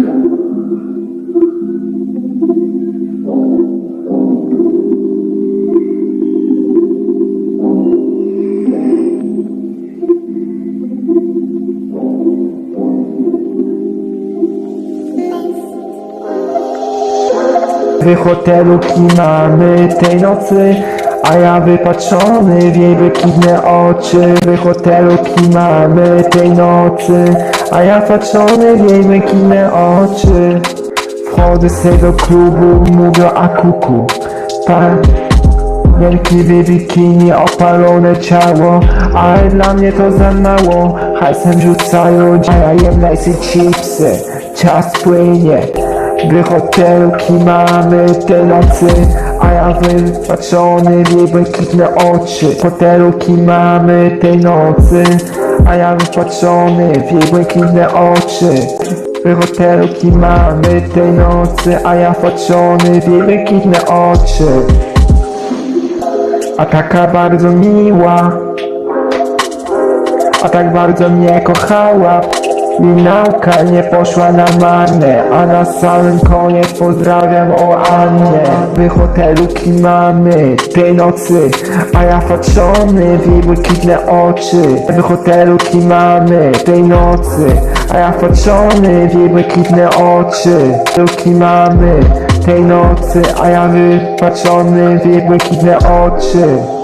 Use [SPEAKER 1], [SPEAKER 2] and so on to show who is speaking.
[SPEAKER 1] W hotelu kimamy tej nocy A ja wypatrzony w jej błękitne oczy W hotelu kimamy tej nocy. A ja patrzony w jej błękitne oczy. Wchodzę z tego klubu, mówię a kuku. Tak Wielki bikini, opalone ciało. Ale dla mnie to za mało. Hajsem rzucają, a ja jem najsy chipsy. Czas płynie. W hotelu kimamy tej nocy A ja wypatrzony w jej błękitne oczy. W hotelu kimamy tej nocy. A ja wypatrzony w jej błękitne oczy. W hotelu kimamy tej nocy. A ja wpatrzony w jej błękitne oczy. A taka bardzo miła. A tak bardzo mnie kochała I nauka nie poszła na marne A na samym koniec pozdrawiam o Annę. W hotelu kimamy tej nocy A ja patrzony w jej błękitne oczy. W hotelu kimamy tej nocy A ja patrzony w jej błękitne oczy. Tej nocy A ja wypatrzony w jej błękitne oczy